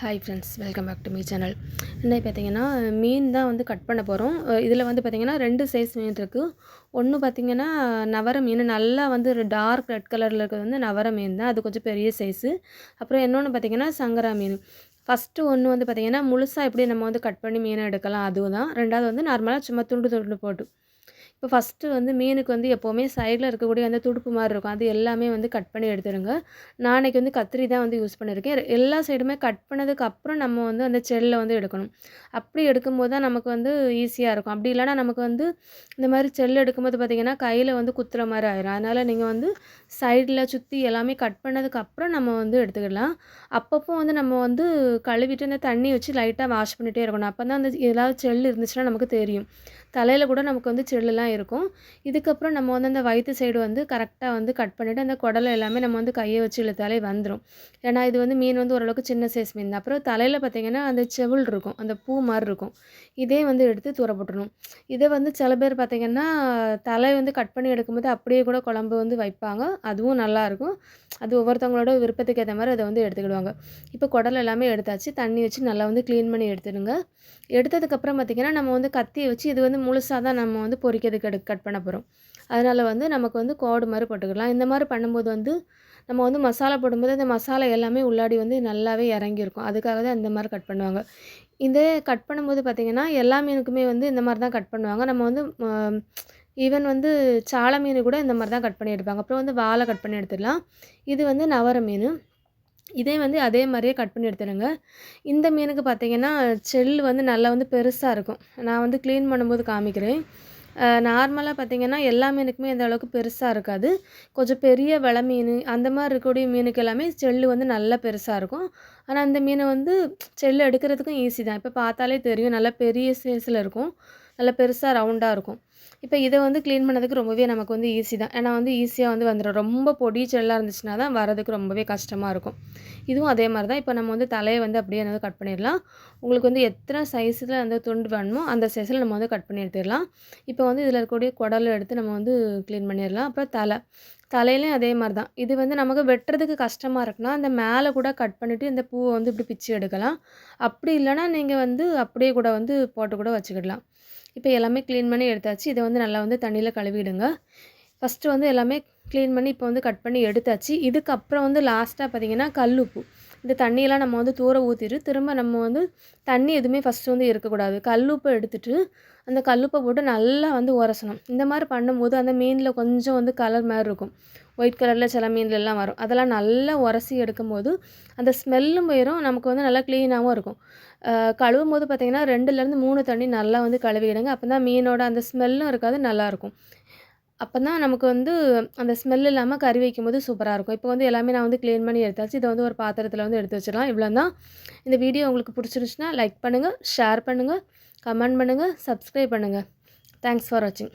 Hi friends welcome back to me channel இன்னைக்கு பார்த்தீங்கன்னா மீன் தான் வந்து கட் பண்ண போகிறோம் இதில் வந்து பார்த்திங்கன்னா ரெண்டு சைஸ் மீன் இருக்குது ஒன்று பார்த்திங்கன்னா நவர மீன். நல்லா வந்து ஒரு டார்க் ரெட் கலரில் இருக்கிறது வந்து நவர மீன் தான். அது கொஞ்சம் பெரிய சைஸு அப்புறம் இன்னொன்று பார்த்திங்கன்னா சங்கரா மீன். ஃபஸ்ட்டு ஒன்று வந்து பார்த்திங்கன்னா முழுசாக எப்படி நம்ம வந்து கட் பண்ணி மீனை எடுக்கலாம் அதுவும் தான் ரெண்டாவது வந்து நார்மலாக சும்மா துண்டு துண்டு போட்டு. இப்போ ஃபஸ்ட்டு வந்து மீனுக்கு வந்து எப்போவுமே சைடில் இருக்கக்கூடிய அந்த துடுப்பு மாதிரி இருக்கும். அது எல்லாமே வந்து கட் பண்ணி எடுத்துடுங்க நான் அன்றைக்கி வந்து கத்திரி தான் வந்து யூஸ் பண்ணியிருக்கேன். எல்லா சைடுமே கட் பண்ணதுக்கு அப்புறம் நம்ம வந்து அந்த செல்லை வந்து எடுக்கணும். அப்படி எடுக்கும்போது தான் நமக்கு வந்து ஈஸியாக இருக்கும். அப்படி இல்லைனா நமக்கு வந்து இந்த மாதிரி செல் எடுக்கும்போது பார்த்திங்கன்னா கையில் வந்து குத்துற மாதிரி ஆயிரும். அதனால் நீங்கள் வந்து சைடில் சுற்றி எல்லாமே கட் பண்ணதுக்கு அப்புறம் நம்ம வந்து எடுத்துக்கலாம் அப்பப்போ வந்து நம்ம வந்து கழுவிட்டு அந்த தண்ணி வச்சு லைட்டாக வாஷ் பண்ணிகிட்டே இருக்கணும். அப்போ தான் அந்த ஏதாவது செல் இருந்துச்சுன்னா நமக்கு தெரியும். தலையில் கூட நமக்கு வந்து தான் இருக்கும். இதுக்கப்புறம் நம்ம வந்து அந்த வயிற்று சைடு வந்து கரெக்டாக வந்து கட் பண்ணிவிட்டு அந்த குடலை எல்லாமே நம்ம வந்து கையை வச்சு இழுத்தாலே வந்துடும் ஏன்னா இது வந்து மீன் வந்து ஓரளவுக்கு சின்ன சைஸ் மீன் தான். அப்புறம் தலையில் பார்த்திங்கன்னா அந்த செவுள் இருக்கும். அந்த பூ மாதிரி இருக்கும். இதே வந்து எடுத்து தூர போட்டுடணும் இதை வந்து சில பேர் பார்த்திங்கன்னா தலை வந்து கட் பண்ணி எடுக்கும்போது அப்படியே கூட குழம்பு வந்து வைப்பாங்க. அதுவும் நல்லாயிருக்கும் அது ஒவ்வொருத்தவங்களோட விருப்பத்துக்கு ஏற்ற மாதிரி அதை வந்து எடுத்துக்கிடுவாங்க. இப்போ குடல் எல்லாமே எடுத்தாச்சு. தண்ணி வச்சு நல்லா வந்து க்ளீன் பண்ணி எடுத்துடுங்க. எடுத்ததுக்கப்புறம் பார்த்திங்கன்னா நம்ம வந்து கத்தியை வச்சு இது வந்து முழுசாக தான் நம்ம வந்து பொறிக்கிறதுக்கு எடு கட் பண்ண போகிறோம் அதனால் வந்து நமக்கு வந்து கோடு மாதிரி போட்டுக்கலாம். இந்த மாதிரி பண்ணும்போது வந்து நம்ம வந்து மசாலா போடும்போது அந்த மசாலா எல்லாமே உள்ளாடி வந்து நல்லாவே இறங்கியிருக்கும். அதுக்காக தான் இந்த மாதிரி கட் பண்ணுவாங்க. இதே கட் பண்ணும்போது பார்த்திங்கன்னா எல்லா மீனுக்குமே வந்து இந்த மாதிரி தான் கட் பண்ணுவாங்க. நம்ம வந்து ஈவன் வந்து சால மீன் கூட இந்த மாதிரி தான் கட் பண்ணி எடுப்பாங்க. அப்புறம் வந்து வாழை கட் பண்ணி எடுத்துடலாம். இது வந்து நவர மீன். இதே வந்து அதே மாதிரியே கட் பண்ணி எடுத்துடுங்க. இந்த மீனுக்கு பார்த்திங்கன்னா செல் வந்து நல்லா வந்து பெருசாக இருக்கும். நான் வந்து க்ளீன் பண்ணும்போது காமிக்கிறேன். நார்மலாக பார்த்திங்கன்னா எல்லா மீனுக்குமே இந்த அளவுக்கு பெருசாக இருக்காது. கொஞ்சம் பெரிய வெலை மீன் அந்த மாதிரி இருக்கக்கூடிய மீனுக்கு எல்லாமே செல்லு வந்து நல்லா பெருசாக இருக்கும். ஆனால் அந்த மீனை வந்து செல்லு எடுக்கிறதுக்கும் ஈஸி தான். இப்போ பார்த்தாலே தெரியும். நல்லா பெரிய சைஸில் இருக்கும். நல்லா பெருசாக ரவுண்டாக இருக்கும். இப்போ இதை வந்து க்ளீன் பண்ணதுக்கு ரொம்பவே நமக்கு வந்து ஈஸி தான். ஏன்னா வந்து ஈஸியாக வந்து வந்துடும் ரொம்ப பொடி செல்லாக இருந்துச்சுன்னா தான் வரதுக்கு ரொம்பவே கஷ்டமாக இருக்கும். இதுவும் அதே மாதிரி தான். இப்போ நம்ம வந்து தலையை வந்து அப்படியே வந்து கட் பண்ணிடலாம். உங்களுக்கு வந்து எத்தனை சைஸில் அந்த துண்டு வேணுமோ அந்த சைஸில் நம்ம வந்து கட் பண்ணி எடுத்துடலாம். இப்போ வந்து இதில் இருக்கக்கூடிய குடலை எடுத்து நம்ம வந்து க்ளீன் பண்ணிடலாம். அப்புறம் தலை. தலையிலையும் அதே மாதிரி தான். இது வந்து நமக்கு வெட்டுறதுக்கு கஷ்டமாக இருக்குன்னா அந்த மேலே கூட கட் பண்ணிவிட்டு இந்த பூவை வந்து இப்படி பிச்சு எடுக்கலாம். அப்படி இல்லைனா நீங்கள் வந்து அப்படியே கூட வந்து போட்டு கூட வச்சுக்கிடலாம். இப்போ எல்லாமே க்ளீன் பண்ணி எடுத்தாச்சு. இதை வந்து நல்லா வந்து தண்ணியில் கழுவிடுங்க. ஃபஸ்ட்டு வந்து எல்லாமே க்ளீன் பண்ணி இப்போ வந்து கட் பண்ணி எடுத்தாச்சு. இதுக்கப்புறம் வந்து லாஸ்ட்டாக பார்த்திங்கன்னா கல்லுப்பு இந்த தண்ணியெல்லாம் நம்ம வந்து தூர ஊற்றிட்டு திரும்ப நம்ம வந்து தண்ணி எதுவுமே ஃபஸ்ட்டு வந்து இருக்கக்கூடாது. கல்லுப்பை எடுத்துகிட்டு அந்த கல்லுப்பை போட்டு நல்லா வந்து உரசணும். இந்த மாதிரி பண்ணும்போது அந்த மீனில் கொஞ்சம் வந்து கலர் மாதிரி இருக்கும். ஒயிட் கலரில் சில மீன்லலாம் வரும். அதெல்லாம் நல்லா உரசி எடுக்கும்போது அந்த ஸ்மெல்லும் போயிடும் நமக்கு வந்து நல்லா க்ளீனாகவும் இருக்கும். கழுவும் போது பார்த்திங்கன்னா ரெண்டுலேருந்து மூணு தண்ணி நல்லா வந்து கழுவிடுங்க. அப்போ தான் மீனோட அந்த ஸ்மெல்லும் இருக்காது நல்லாயிருக்கும் அப்போ தான் நமக்கு வந்து அந்த ஸ்மெல் இல்லாமல் கறி வைக்கும்போது சூப்பராக இருக்கும். இப்போ வந்து எல்லாமே நான் வந்து க்ளீன் பண்ணி எடுத்தாச்சு. இதை வந்து ஒரு பாத்திரத்தில் வந்து எடுத்து வச்சிடலாம். இவ்வளோ தான் இந்த வீடியோ உங்களுக்கு பிடிச்சிருந்துச்சுன்னா லைக் பண்ணுங்கள் ஷேர் பண்ணுங்கள் கமெண்ட் பண்ணுங்கள் சப்ஸ்கிரைப் பண்ணுங்கள் தேங்க்ஸ் ஃபார் வாட்சிங்